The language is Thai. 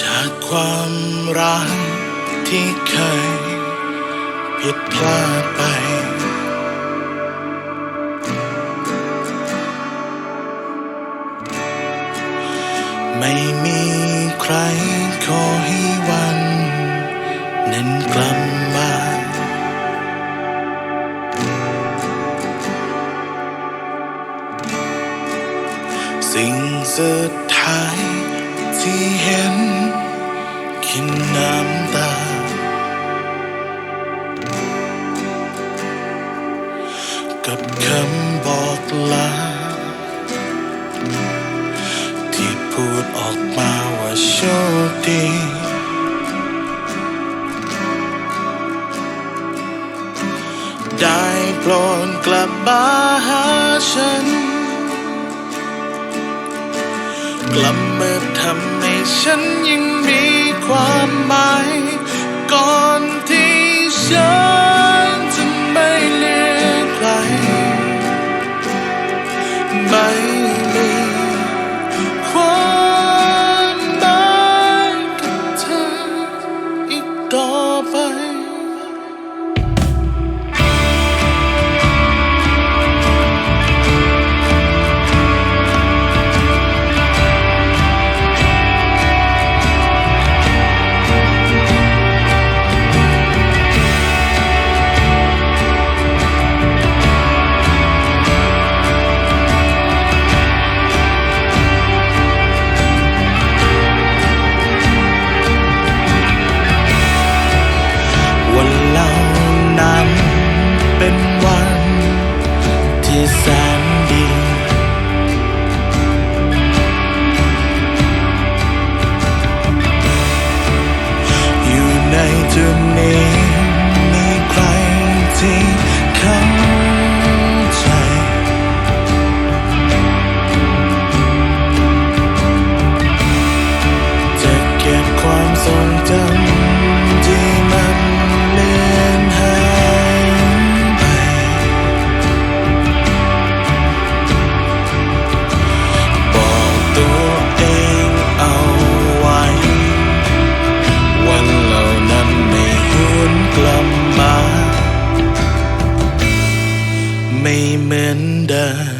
จากความรักที่เคยผิดพลาดไป ไม่มีใครขอให้วันนั้นกลับมาสิ่งสุดท้าย ที่เห็นคือน้ำตา กับคำบอกลา ที่พูดออกมาว่าโชคดีได้โปรดกลับมาหาฉัน กลับมาทำ ฉันยังมีความหมายก่อนที่ฉัน ไม่เหมือนเดิม